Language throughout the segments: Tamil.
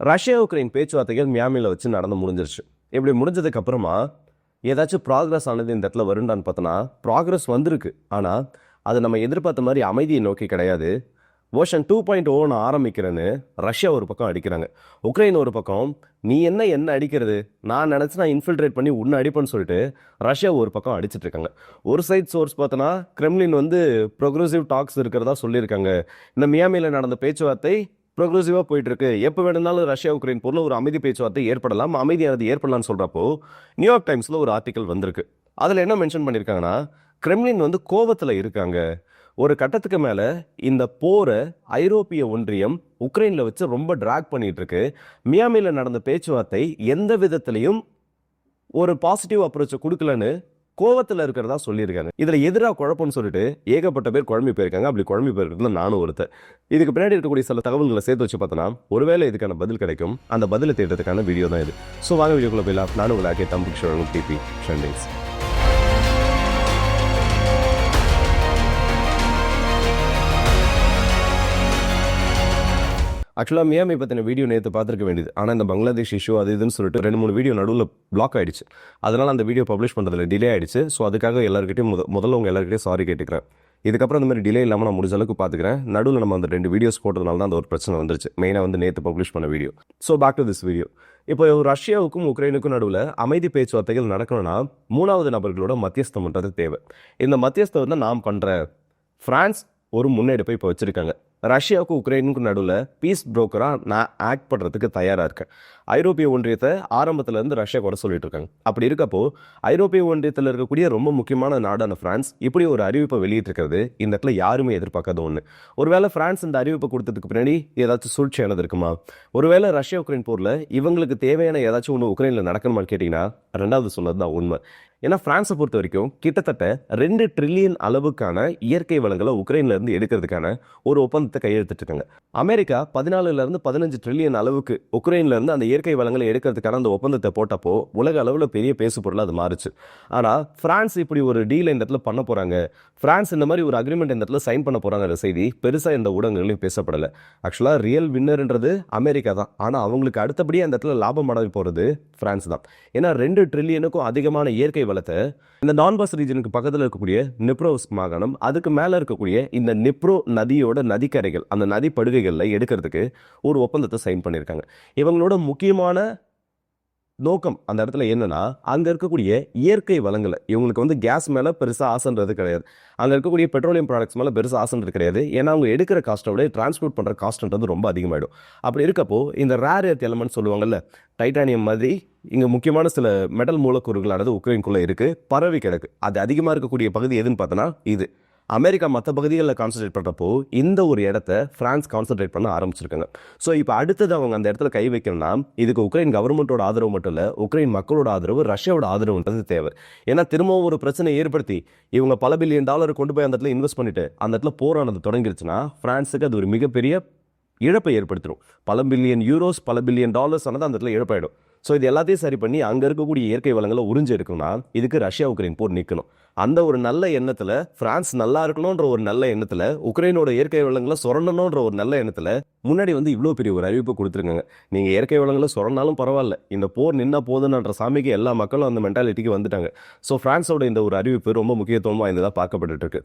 ரஷ்யா உக்ரைன் பேச்சுவார்த்தைகள் மியாமியில் வச்சு நடந்து முடிஞ்சிருச்சு. இப்படி முடிஞ்சதுக்கு அப்புறமா ஏதாச்சும் ப்ராக்ரஸ் ஆனது இந்த இடத்துல வருண்டான்னு பார்த்தோன்னா ப்ராக்ரஸ் வந்திருக்கு. ஆனால் அது நம்ம எதிர்பார்த்த மாதிரி அமைதியை நோக்கி கிடையாது. ஓஷன் டூ பாயிண்ட் ஓன்னு ஆரம்பிக்கிறேன்னு ரஷ்யா ஒரு பக்கம் அடிக்கிறாங்க. உக்ரைன் ஒரு பக்கம் நீ என்ன என்ன அடிக்கிறது? நான் நினச்சி நான் இன்ஃபில்ட்ரேட் பண்ணி உன்னை அடிப்பேன்னு சொல்லிட்டு ரஷ்யா ஒரு பக்கம் அடிச்சிட்டு இருக்காங்க. ஒரு சைட் சோர்ஸ் பார்த்தோன்னா கிரெம்லின் வந்து ப்ரொக்ரெசிவ் டாக்ஸ் இருக்கிறதா சொல்லியிருக்காங்க. இந்த மியாமியில் நடந்த பேச்சுவார்த்தை ப்ரோக்ரஸிவாக போயிட்டு இருக்கு எப்போ வேணும்னாலும் ரஷ்யா உக்ரைன் போரில் ஒரு அமைதி பேச்சுவார்த்தை ஏற்படலாம். அமைதியானது ஏற்படலாம்னு சொல்கிறப்போ நியூயார்க் டைம்ஸில் ஒரு ஆர்டிக்கல் வந்திருக்கு. அதில் என்ன மென்ஷன் பண்ணியிருக்காங்கன்னா கிரெம்லின் வந்து கோவத்தில் இருக்காங்க. ஒரு கட்டத்துக்கு மேலே இந்த போரை ஐரோப்பிய ஒன்றியம் உக்ரைனில் வச்சு ரொம்ப ட்ராக் பண்ணிட்டு இருக்கு மியாமியில் நடந்த பேச்சுவார்த்தை எந்த விதத்திலையும் ஒரு பாசிட்டிவ் அப்ரோச்சை கொடுக்கலன்னு கோவத்தில் இருக்கிறதா சொல்லியிருக்காங்க. இதில் எதிராக குழப்பம்னு சொல்லிட்டு ஏகப்பட்ட பேர் குழம்பி போயிருக்காங்க. அப்படி குழம்பி போயிருக்கிறதுல நானும் ஒருத்தர் இதுக்கு பின்னாடி இருக்கக்கூடிய சில தகவல்களை சேர்த்து வச்சு பார்த்தோன்னா ஒருவேளை இதுக்கான பதில் கிடைக்கும். அந்த பதிலை தேடுறதுக்கான வீடியோ தான் இது. ஸோ வாங்க வீடியோக்குள்ளே போயிடலாம். நானும் உங்களை தம்பி தம்பிக் டிபி ட்ரெண்டிங்ஸ் ஆக்சுவலாக மியாமி பற்றின வீடியோ நேற்று பார்த்துருக்க வேண்டியது. ஆனால் இந்த பங்களாதேஷ் இஷ்யூ அது இதுன்னு சொல்லிட்டு ரெண்டு மூணு வீடியோ நடுவில் பிளாக் ஆகிடுச்சு அதனால் அந்த வீடியோ பப்ளிஷ் பண்ணுறதுல டிலே ஆகிடுச்சு ஸோ அதுக்காக எல்லாருக்கிட்டையும் முத முதல்ல உங்கள் எல்லாருக்கிட்டையும் சாரி கேட்டுக்கிறேன். இதுக்கப்புறம் இந்த மாதிரி டிலே இல்லாமல் நான் முடிஞ்ச அளவுக்கு பார்த்துக்கிறேன். நடுவில் நம்ம அந்த ரெண்டு வீடியோஸ் போட்டதுனால தான் அந்த ஒரு பிரச்சனை வந்துருச்சு. மெயினாக வந்து நேற்று பப்ளிஷ் பண்ண video so back to this video இப்போ ரஷ்யாவுக்கும் உக்ரைனுக்கும் நடுவில் அமைதி பேச்சுவார்த்தைகள் நடக்கணும்னா மூணாவது நபர்களோட மத்தியஸ்தம் பண்ணுறது தேவை. இந்த மத்தியஸ்தம் தான் நாம் பண்ணுற ஃப்ரான்ஸ் ஒரு முன்னெடுப்பை இப்போ வச்சுருக்காங்க. ரஷ்யாவுக்கும் உக்ரைனுக்கும் நடுவில் பீஸ் புரோக்கராக நான் ஆக்ட் பண்ணுறதுக்கு தயாராக இருக்கேன். ஐரோப்பிய ஒன்றியத்தை ஆரம்பத்துலேருந்து ரஷ்யா கூட சொல்லிட்டு இருக்காங்க. அப்படி இருக்கப்போ ஐரோப்பிய ஒன்றியத்தில் இருக்கக்கூடிய ரொம்ப முக்கியமான நாடான ஃப்ரான்ஸ் இப்படி ஒரு அறிவிப்பை வெளியிட்டிருக்கிறது. இந்த இடத்துல யாருமே எதிர்பார்க்காத ஒன்று ஒருவேளை ஃப்ரான்ஸ் இந்த அறிவிப்பை கொடுத்ததுக்கு பின்னாடி ஏதாச்சும் சூழ்ச்சியானது இருக்குமா? ஒருவேளை ரஷ்யா உக்ரைன் போரில் இவங்களுக்கு தேவையான ஏதாச்சும் ஒன்று உக்ரைனில் நடக்கணுமான்னு கேட்டிங்கன்னா ரெண்டாவது சொன்னது தான் உண்மை. ஏன்னா பிரான்ஸை பொறுத்த வரைக்கும் கிட்டத்தட்ட ரெண்டு ட்ரில்லியன் அளவுக்கான இயற்கை வளங்களை உக்ரைன்லேருந்து எடுக்கிறதுக்கான ஒரு ஒப்பந்தத்தை கையெழுத்திட்டு அமெரிக்கா பதினாலுலேருந்து பதினஞ்சு ட்ரில்லியன் அளவுக்கு உக்ரைன்லேருந்து அந்த இயற்கை வளங்களை எடுக்கிறதுக்கான அந்த ஒப்பந்தத்தை போட்டப்போ உலக அளவில் பெரிய பேசு பொருளாக அது மாறுச்சு. ஆனால் ஃப்ரான்ஸ் இப்படி ஒரு டீல் இந்த இடத்துல பண்ண போகிறாங்க ஃப்ரான்ஸ் இந்த மாதிரி ஒரு அக்ரிமெண்ட் இந்த இடத்துல சைன் பண்ண போகிறாங்கிற செய்தி பெருசாக இந்த ஊடகங்களையும் பேசப்படலை. ஆக்சுவலாக ரியல் வின்னர்ன்றது அமெரிக்கா தான். ஆனால் அவங்களுக்கு அடுத்தபடியே அந்த இடத்துல லாபம் அடைய போகிறது ஃப்ரான்ஸ் தான். ஏன்னா ரெண்டு ட்ரில்லியனுக்கும் அதிகமான இயற்கை வளத்தை இந்த டான்பாஸ் ரீஜனுக்கு பக்கத்தில் இருக்கக்கூடிய நிப்ரோஸ் மாகாணம் அதுக்கு மேலே இருக்கக்கூடிய இந்த நிப்ரோ நதியோட நதிக்கரைகள் அந்த நதி படுகைகளில் எடுக்கிறதுக்கு ஒரு ஒப்பந்தத்தை சைன் பண்ணியிருக்காங்க இவங்களோட முக்கியமான நோக்கம் அந்த இடத்துல என்னன்னா அங்கே இருக்கக்கூடிய இயற்கை வளங்களை இவங்களுக்கு வந்து கேஸ் மேலே பெருசாக ஆசைன்றது கிடையாது. அங்கே இருக்கக்கூடிய பெட்ரோலியம் ப்ராடக்ட்ஸ் மேலே பெருசாக ஆசைன்றது கிடையாது. ஏன்னா அவங்க எடுக்கிற காஸ்ட்டை விட டிரான்ஸ்போர்ட் பண்ணுற காஸ்ட்ன்றது ரொம்ப அதிகமாகிடும் அப்படி இருக்கப்போ இந்த ரேர் எர்த் எலமெண்ட் சொல்லுவாங்கல்ல டைட்டானியம் மாதிரி இங்கே முக்கியமான சில மெட்டல் மூலக்கூறுகளானது உக்ரைனுக்குள்ளே இருக்குது பரவி கிடக்கு. அது அதிகமாக இருக்கக்கூடிய பகுதி எதுன்னு பார்த்தோன்னா இது. அமெரிக்கா மற்ற பகுதிகளில் கான்சன்ட்ரேட் பண்ணுறப்போ இந்த ஒரு இடத்த ஃப்ரான்ஸ் கான்சன்ட்ரேட் பண்ண ஆரம்பிச்சிருக்காங்க. ஸோ இப்போ அடுத்தது அவங்க அந்த இடத்துல கை வைக்கணும்னா இதுக்கு உக்ரைன் கவர்மெண்ட்டோட ஆதரவு மட்டும் இல்லை உக்ரைன் மக்களோட ஆதரவு ரஷ்யாவோட ஆதரவுன்றது தேவை. ஏன்னா திரும்பவும் ஒரு பிரச்சனை ஏற்படுத்தி இவங்க பல பில்லியன் டாலர் கொண்டு போய் அந்த இடத்துல இன்வெஸ்ட் பண்ணிட்டு அந்த இடத்துல போரானது தொடங்கிருச்சுன்னா ஃப்ரான்ஸுக்கு அது ஒரு மிகப்பெரிய இழப்பை ஏற்படுத்திடும். பல பில்லியன் யூரோஸ் பல பில்லியன் டாலர்ஸ் ஆனது அந்த இடத்துல இழப்பாயிடும். ஸோ இது எல்லாத்தையும் சரி பண்ணி அங்கே இருக்கக்கூடிய இயற்கை வளங்களை உறிஞ்சு எடுக்கணும்னா இதுக்கு ரஷ்யா உக்ரைன் போர் நிற்கணும் அந்த ஒரு நல்ல எண்ணத்தில் பிரான்ஸ் நல்லா இருக்கணுன்ற ஒரு நல்ல எண்ணத்தில் உக்ரைனோட இயற்கை வளங்களை சுரணணுன்ற ஒரு நல்ல எண்ணத்தில் முன்னாடி வந்து இவ்வளோ பெரிய ஒரு அறிவிப்பு கொடுத்துருக்காங்க. நீங்கள் இயற்கை வளங்களை சுரண்டாலும் பரவாயில்ல. இந்த போர் நின்னா போதுன்ற சாமிக்கு எல்லா மக்களும் அந்த மென்டாலிட்டிக்கு வந்துட்டாங்க. ஸோ ஃப்ரான்ஸோட இந்த ஒரு அறிவிப்பு ரொம்ப முக்கியத்துவம் வாய்ந்ததாக பார்க்கப்பட்டு இருக்கு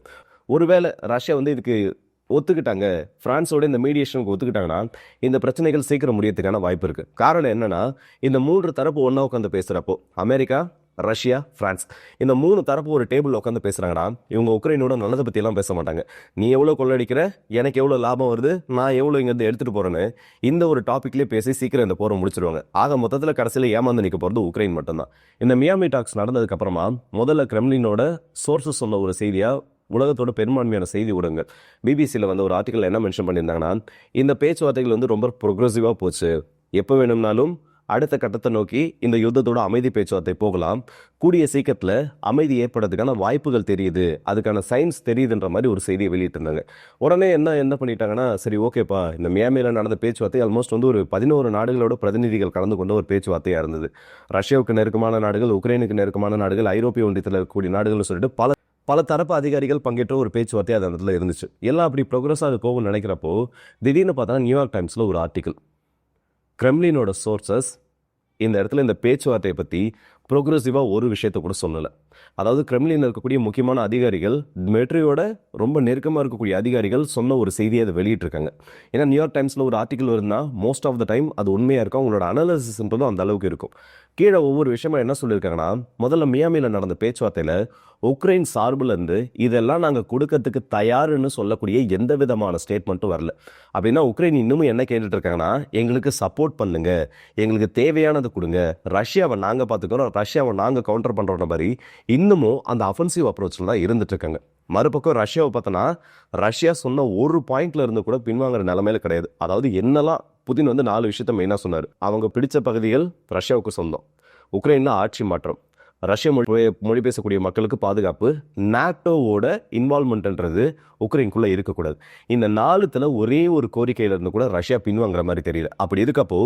ஒருவேளை ரஷ்யா வந்து இதுக்கு ஒத்துக்கிட்டாங்க ஃப்ரான்ஸோட இந்த மீடியேஷனுக்கு ஒத்துக்கிட்டாங்கன்னா இந்த பிரச்சனைகள் சீக்கிரம் முடியறதுக்கான வாய்ப்பு இருக்குது காரணம் என்னன்னா இந்த மூன்று தரப்பு ஒன்றா உட்காந்து பேசுகிறப்போ அமெரிக்கா ரஷ்யா ஃப்ரான்ஸ் இந்த மூணு தரப்பு ஒரு டேபிள் உட்காந்து பேசுகிறாங்கடா இவங்க உக்ரைனோட நல்லதை பற்றியெல்லாம் பேச மாட்டாங்க. நீ எவ்வளோ கொள்ளடிக்கிற எனக்கு எவ்வளோ லாபம் வருது? நான் எவ்வளோ இங்கேருந்து எடுத்துகிட்டு போகிறேன்னு இந்த ஒரு டாப்பிக்லேயே பேசி சீக்கிரம் இந்த போரை முடிச்சிருவாங்க. ஆக மொத்தத்தில் கடைசியில் ஏமாந்து நிற்க போகிறது உக்ரைன் மட்டும்தான். இந்த மியாமி டாக்ஸ் நடந்ததுக்கப்புறமா முதல்ல கிரெம்லினோட சோர்ஸஸ் சொன்ன ஒரு செய்தியாக உலகத்தோட பெரும்பான்மையான செய்தி ஊடகங்கள். பிபிசியில் வந்து ஒரு ஆர்டிக்கல் என்ன மென்ஷன் பண்ணியிருந்தாங்கன்னா இந்த பேச்சுவார்த்தைகள் வந்து ரொம்ப ப்ரொக்ரெசிவாக போச்சு. எப்போ வேணும்னாலும் அடுத்த கட்டத்தை நோக்கி இந்த யுத்தத்தோட அமைதி பேச்சுவார்த்தை போகலாம். கூடிய சீக்கிரத்தில் அமைதி ஏற்படுறதுக்கான வாய்ப்புகள் தெரியுது. அதுக்கான சயின்ஸ் தெரியுதுன்ற மாதிரி ஒரு செய்தியை வெளியிட்டிருந்தாங்க. உடனே என்ன என்ன பண்ணிட்டாங்கன்னா சரி ஓகேப்பா இந்த மியாமியில் நடந்த பேச்சுவார்த்தை ஆல்மோஸ்ட் வந்து ஒரு பதினோரு நாடுகளோட பிரதிநிதிகள் கலந்து கொண்ட ஒரு பேச்சுவார்த்தையாக இருந்தது. ரஷ்யாவுக்கு நெருக்கமான நாடுகள் உக்ரைனுக்கு நெருக்கமான நாடுகள் ஐரோப்பிய ஒன்றியத்தில் இருக்கக்கூடிய நாடுகள்னு சொல்லிட்டு பல பல தரப்பு அதிகாரிகள் பங்கேற்ற ஒரு பேச்சுவார்த்தை அது அந்த இடத்துல இருந்துச்சு. எல்லாம் அப்படி ப்ரோக்ரஸ் ஆக போகும்னு நினைக்கிறப்போ திடீர்னு பார்த்தா நியூயார்க் டைம்ஸில் ஒரு ஆர்டிக்கல் கிரெம்லினோட சோர்சஸ் இந்த இடத்துல இந்த பேச்சுவார்த்தையை பற்றி ப்ரோக்ரஸிவாக ஒரு விஷயத்த கூட சொல்லலை. அதாவது கிரெம்லின் இருக்கக்கூடிய முக்கியமான அதிகாரிகள் மெட்ரியோட ரொம்ப நெருக்கமாக இருக்கக்கூடிய அதிகாரிகள் சொன்ன ஒரு செய்தியை அதை வெளியிட்டிருக்காங்க. ஏன்னா நியூயார்க் டைம்ஸில் ஒரு ஆர்டிக்கல் இருந்தால் மோஸ்ட் ஆஃப் த டைம் அது உண்மையாக இருக்கும் அவங்களோட அனாலிசிஸ்ன்றதும் அந்த அளவுக்கு இருக்கும். கீழே ஒவ்வொரு விஷயமா என்ன சொல்லியிருக்காங்கன்னா முதல்ல மியாமியில் நடந்த பேச்சுவார்த்தையில் உக்ரைன் சார்புலேருந்து இதெல்லாம் நாங்கள் கொடுக்கறதுக்கு தயாருன்னு சொல்லக்கூடிய எந்த விதமான ஸ்டேட்மெண்ட்டும் வரல. அப்படின்னா உக்ரைன் இன்னமும் என்ன கேட்டுட்டு இருக்காங்கன்னா எங்களுக்கு சப்போர்ட் பண்ணுங்க எங்களுக்கு தேவையானது கொடுங்க ரஷ்யாவை நாங்கள் பார்த்துக்கிறோம் ரஷ்யாவை நாங்கள் கவுண்டர் பண்ணுற மாதிரி இன்னமும் அந்த அஃபென்சிவ் அப்ரோச்சில் தான் இருந்துட்டு இருக்காங்க. மறுபக்கம் ரஷ்யாவை பார்த்தோன்னா ரஷ்யா சொன்ன ஒரு பாயிண்ட்ல இருந்து கூட பின்வாங்குற நிலமையில கிடையாது. அதாவது என்னெல்லாம் புதின் வந்து நாலு விஷயத்த மெயினாக சொன்னார். அவங்க பிடித்த பகுதிகள் ரஷ்யாவுக்கு சொந்தம். உக்ரைன்னா ஆட்சி மாற்றம். ரஷ்ய மொழி மொழி பேசக்கூடிய மக்களுக்கு பாதுகாப்பு நாட்டோவோட இன்வால்மெண்ட்ன்றது உக்ரைனுக்குள்ளே இருக்கக்கூடாது. இந்த நாலுத்தில் ஒரே ஒரு கோரிக்கையில் இருந்து கூட ரஷ்யா பின்வாங்குற மாதிரி தெரியல அப்படி இருக்கப்போ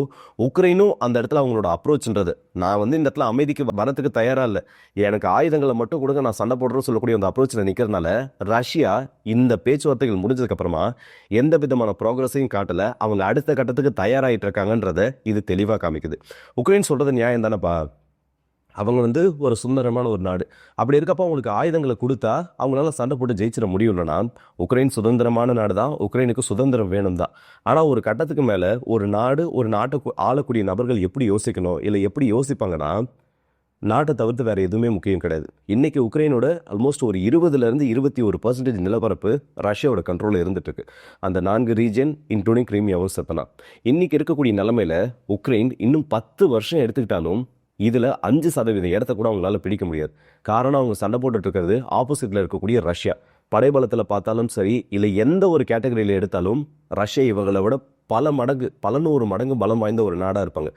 உக்ரைனும் அந்த இடத்துல அவங்களோட அப்ரோச்ன்றது நான் வந்து இந்த இடத்துல அமைதிக்கு வரத்துக்கு தயாராக இல்லை. எனக்கு ஆயுதங்களை மட்டும் கொடுங்க நான் சண்டை போடுறேன்னு சொல்லக்கூடிய அந்த அப்ரோச்சில் நிற்கிறதுனால ரஷ்யா இந்த பேச்சுவார்த்தைகள் முடிஞ்சதுக்கப்புறமா எந்த விதமான ப்ராக்ரஸையும் காட்டலை. அவங்க அடுத்த கட்டத்துக்கு தயாராகிட்டு இருக்காங்கன்றதை இது தெளிவாக காமிக்குது. உக்ரைன் சொல்கிறது நியாயம் தானேப்பா அவங்க வந்து ஒரு சுந்தரமான ஒரு நாடு. அப்படி இருக்கப்போ அவங்களுக்கு ஆயுதங்களை கொடுத்தா அவங்களால சண்டை போட்டு ஜெயிச்சிட முடியும்லனா உக்ரைன் சுதந்திரமான நாடு தான் உக்ரைனுக்கு சுதந்திரம் வேணும் தான் ஆனால் ஒரு கட்டத்துக்கு மேலே ஒரு நாடு ஒரு நாட்டை ஆளக்கூடிய நபர்கள் எப்படி யோசிக்கணும்? இல்லை எப்படி யோசிப்பாங்கன்னா நாட்டை தவிர்த்து வேறு எதுவுமே முக்கியம் கிடையாது. இன்றைக்கி உக்ரைனோட ஆல்மோஸ்ட் ஒரு இருபதுலேருந்து இருபத்தி ஒரு பர்சன்டேஜ் நிலப்பரப்பு ரஷ்யாவோட கண்ட்ரோலில் இருந்துட்டுருக்கு. அந்த நான்கு ரீஜன் இன்க்ளூடிங் கிரீமியாவும் செப்பனா இன்றைக்கி இருக்கக்கூடிய நிலமையில உக்ரைன் இன்னும் பத்து வருஷம் எடுத்துக்கிட்டாலும் இதில் அஞ்சு சதவீத இடத்த கூட அவங்களால பிடிக்க முடியாது. காரணம் அவங்க சண்டை போட்டுட்டு இருக்கிறது ஆப்போசிட்டில் இருக்கக்கூடிய ரஷ்யா. படைபலத்தில் பார்த்தாலும் சரி இல்லை எந்த ஒரு கேட்டகரியில் எடுத்தாலும் ரஷ்யா இவங்களை விட பல மடங்கு பல நூறு மடங்கு பலம் வாய்ந்த ஒரு நாடாக இருப்பாங்க.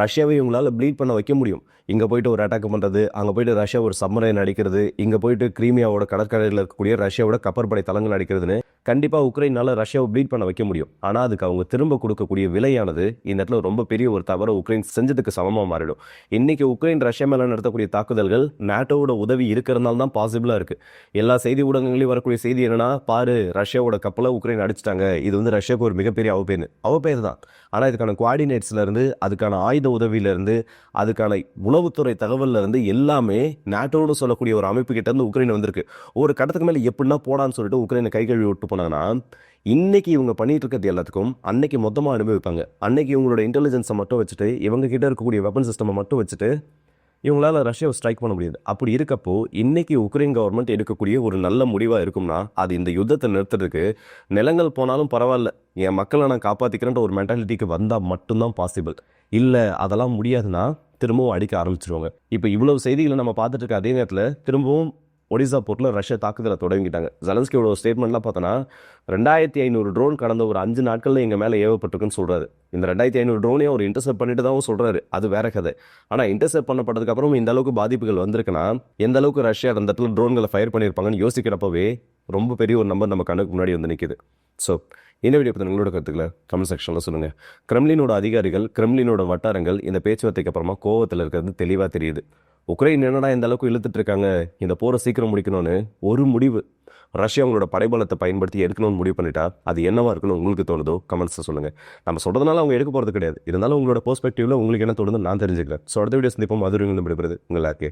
ரஷ்யாவை இவங்களால் ப்ளீட் பண்ண வைக்க முடியும். இங்கே போயிட்டு ஒரு அட்டாக் பண்ணுறது அங்கே போயிட்டு ரஷ்யா ஒரு சம்மரை அடிக்கிறது இங்கே போயிட்டு கிரீமியாவோட கடற்கரையில் இருக்கக்கூடிய ரஷ்யாவோட கப்பற்படை தளங்கள் அடிக்கிறதுன்னு கண்டிப்பாக உக்ரைனால் ரஷ்யாவை ப்ளீட் பண்ண வைக்க முடியும். ஆனால் அதுக்கு அவங்க திரும்ப கொடுக்கக்கூடிய விலையானது இந்த இடத்துல ரொம்ப பெரிய ஒரு தவறை உக்ரைன் செஞ்சதுக்கு சமமாக மாறிடும். இன்றைக்கி உக்ரைன் ரஷ்யா மேலே நடத்தக்கூடிய தாக்குதல்கள் நாட்டோவோட உதவி இருக்கிறதுனால தான் பாசிபிளாக இருக்குது எல்லா செய்தி ஊடகங்களையும் வரக்கூடிய செய்தி என்னன்னா பாரு ரஷ்யாவோட கப்பலை உக்ரைன் அடிச்சிட்டாங்க. இது வந்து ரஷ்யாவுக்கு ஒரு மிகப்பெரிய அவப்பேர் அவப்பேர் தான். ஆனால் இதுக்கான குவாடினேட்ஸ்லேருந்து அதுக்கான ஆயுத உதவியிலேருந்து அதுக்கான உளவுத்துறை தகவல்ல இருந்து எல்லாமே நேட்டோன்னு சொல்லக்கூடிய ஒரு அமைப்பு கிட்டேருந்து உக்ரைன் வந்திருக்கு. ஒரு கட்டத்துக்கு மேலே எப்படின்னா போடான்னு சொல்லிட்டு உக்ரைனை கை கழுவி விட்டு போனாங்கன்னா இன்றைக்கி இவங்க பண்ணிகிட்டு இருக்கிறது எல்லாத்துக்கும் அன்னைக்கு மொத்தமாக அனுபவிப்பாங்க. அன்னைக்கு இவங்களோட இன்டெலிஜென்ஸை மட்டும் வச்சுட்டு இவங்க கிட்ட இருக்கக்கூடிய வெப்பன் சிஸ்டமை மட்டும் வச்சுட்டு இவங்களால ரஷ்யாவை ஸ்ட்ரைக் பண்ண முடியாது. அப்படி இருக்கப்போ இன்னைக்கு உக்ரைன் கவர்மெண்ட் எடுக்கக்கூடிய ஒரு நல்ல முடிவாக இருக்கும்னா அது இந்த யுத்தத்தை நிறுத்துறதுக்கு நிலங்கள் போனாலும் பரவாயில்ல. என் மக்களை நான் காப்பாற்றிக்கிறேன்ற ஒரு மென்டாலிட்டிக்கு வந்தால் மட்டும்தான் பாசிபிள் இல்லை அதெல்லாம் முடியாதுன்னா திரும்பவும் அடிக்க ஆரம்பிச்சிருவாங்க. இப்போ இவ்வளவு செய்திகளை நம்ம பார்த்துட்டு இருக்க அதே நேரத்தில் திரும்பவும் ஒடிசா போர்ட்டில் ரஷ்யா தாக்குதலை தொடங்கிட்டாங்க. ஜலன்ஸ்கியோட ஸ்டேட்மெண்ட்லாம் பார்த்தோன்னா ரெண்டாயிரத்தி ஐநூறு ட்ரோன் கடந்த ஒரு அஞ்சு நாட்களில் எங்கள் மேலே ஏவப்பட்டிருக்குன்னு சொல்கிறாரு இந்த ரெண்டாயிரத்தி ஐநூறு ட்ரோனையும் அவர் இன்டர்செப்ட் பண்ணிட்டு தான் சொல்கிறாரு அது வேற கதை. ஆனால் இன்டர்செப்ட் பண்ணப்பட்டதுக்கப்புறம் இந்த அளவுக்கு பாதிப்புகள் வந்திருக்குன்னா எந்த அளவுக்கு ரஷ்யா அந்த இடத்துல ட்ரோன்களை ஃபயர் பண்ணியிருப்பாங்கன்னு யோசிக்கிறப்பவே ரொம்ப பெரிய ஒரு நம்பர் நம்ம கண்ணுக்கு முன்னாடி வந்து நிற்கிது ஸோ இந்த வீடியோ பற்றி உங்களோட கருத்துக்களை கமெண்ட் செக்ஷனில் சொல்லுங்கள் கிரெம்லினோட அதிகாரிகள் கிரெம்லினோட வட்டாரங்கள் இந்த பேச்சுவார்த்தைக்கு அப்புறமா கோவத்தில் இருக்கிறது தெளிவாக தெரியுது. உக்ரைன் என்னடா இந்த அளவுக்கு இழுத்துட்டு இருக்காங்க? இந்த போரை சீக்கிரம் முடிக்கணும்னு ஒரு முடிவு. ரஷ்யா அவங்களோட படைபலத்தை பயன்படுத்தி எடுக்கணும்னு முடிவு பண்ணிட்டா அது என்னவா இருக்குன்னு உங்களுக்கு தோணுதோ? கமெண்ட்ஸில் சொல்லுங்கள் நம்ம சொல்கிறதுனால அவங்க எடுக்க போகிறது கிடையாது. இருந்தாலும் உங்களோட பெர்ஸ்பெக்டிவ்ல உங்களுக்கு என்ன தோணுதோ நான் தெரிஞ்சுக்கிறேன். ஸோ அடுத்த வீடியோ சந்திப்போம். மதுரை விடுபடுறது உங்களுக்கு